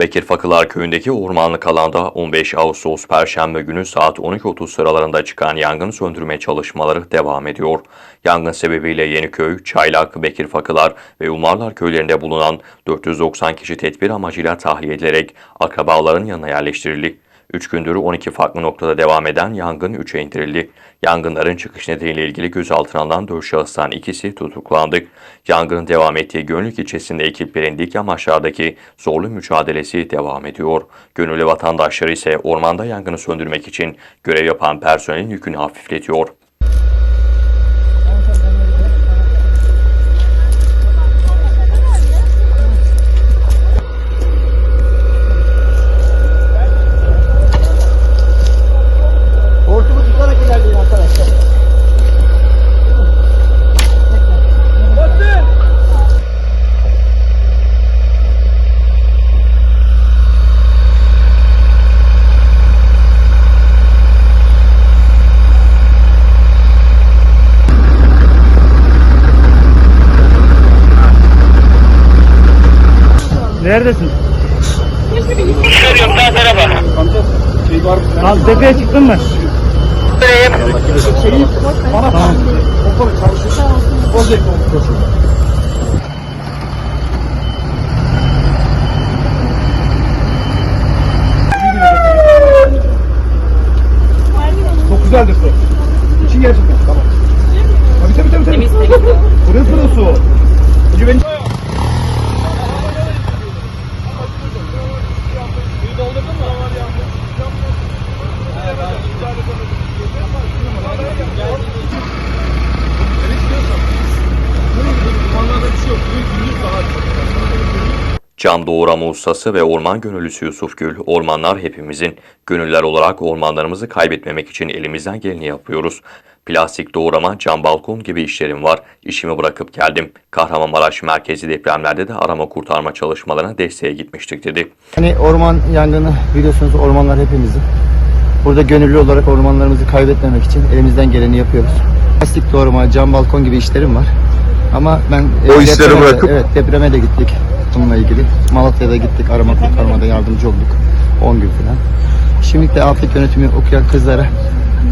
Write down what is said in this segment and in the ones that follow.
Bekir Fakılar köyündeki ormanlık alanda 15 Ağustos Perşembe günü saat 12.30 sıralarında çıkan yangın söndürme çalışmaları devam ediyor. Yangın sebebiyle Yeniköy, Çaylak, Bekir Fakılar ve Umarlar köylerinde bulunan 490 kişi tedbir amacıyla tahliye edilerek akrabaların yanına yerleştirildi. 3 gündür 12 farklı noktada devam eden yangın 3'e indirildi. Yangınların çıkış nedeniyle ilgili gözaltına alınan 4 şahıstan ikisi tutuklandı. Yangının devam ettiği Gönlük ilçesinde ekiplerin dik amaçlardaki zorlu mücadelesi devam ediyor. Gönüllü vatandaşlar ise ormanda yangını söndürmek için görev yapan personelin yükünü hafifletiyor. Neredesin? Çıkarıyorum sağ tarafa. Abi tepeye çıktın mı? Tamam. Çok güzeldir su. İçin gerçekten. Tamam. Tabii tabii tabii. tabii. Pırıl pırıl su. Önce beni... Can doğurama ustası ve orman gönüllüsü Yusuf Gül, ormanlar hepimizin. Gönüller olarak ormanlarımızı kaybetmemek için elimizden geleni yapıyoruz. Plastik doğrama, cam balkon gibi işlerim var. İşimi bırakıp geldim. Kahramanmaraş merkezi depremlerde de arama kurtarma çalışmalarına desteğe gitmiştik dedi. Hani orman yangını biliyorsunuz ormanlar hepimizin. Burada gönüllü olarak ormanlarımızı kaybetmemek için elimizden geleni yapıyoruz. Plastik doğrama, cam balkon gibi işlerim var. Ama ben e, O işleri de- bırakıp- evet depreme de gittik bununla ilgili. Malatya'da gittik arama kurtarmada yardımcı olduk 10 gün falan. Şimdi de afet yönetimi okuyan kızlara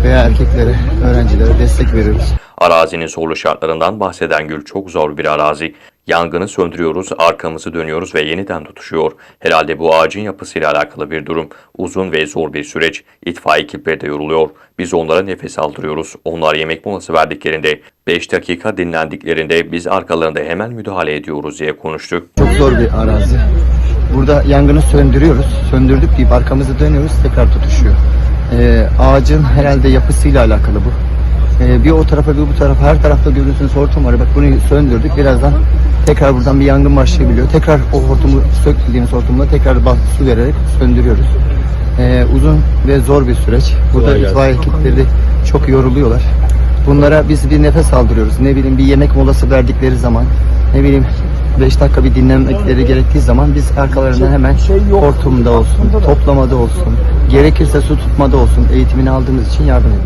veya erkeklere, öğrencilere destek veriyoruz. Arazinin zorlu şartlarından bahseden Gül çok zor bir arazi. Yangını söndürüyoruz, arkamızı dönüyoruz ve yeniden tutuşuyor. Herhalde bu ağacın yapısıyla alakalı bir durum. Uzun ve zor bir süreç. İtfaiye ekipleri de yoruluyor. Biz onlara nefes aldırıyoruz. Onlar yemek molası verdiklerinde 5 dakika dinlendiklerinde biz arkalarında hemen müdahale ediyoruz diye konuştu. Çok zor bir arazi. Burada yangını söndürüyoruz. Söndürdük deyip arkamızı dönüyoruz tekrar tutuşuyor. Ee, ağacın herhalde yapısıyla alakalı bu. Ee, bir o tarafa bir bu tarafa her tarafta görüyorsunuz hortum var. Bak bunu söndürdük. Birazdan tekrar buradan bir yangın başlayabiliyor. Tekrar o hortumu söktüğümüz hortumla tekrar su vererek söndürüyoruz. Ee, uzun ve zor bir süreç. Burada itfaiye ekipleri de çok yoruluyorlar. Bunlara biz bir nefes aldırıyoruz. Ne bileyim bir yemek molası verdikleri zaman, ne bileyim 5 dakika bir dinlenmekleri gerektiği zaman biz arkalarından hemen hortumda olsun, toplamada olsun, gerekirse su tutmada olsun eğitimini aldığımız için yardım ediyoruz.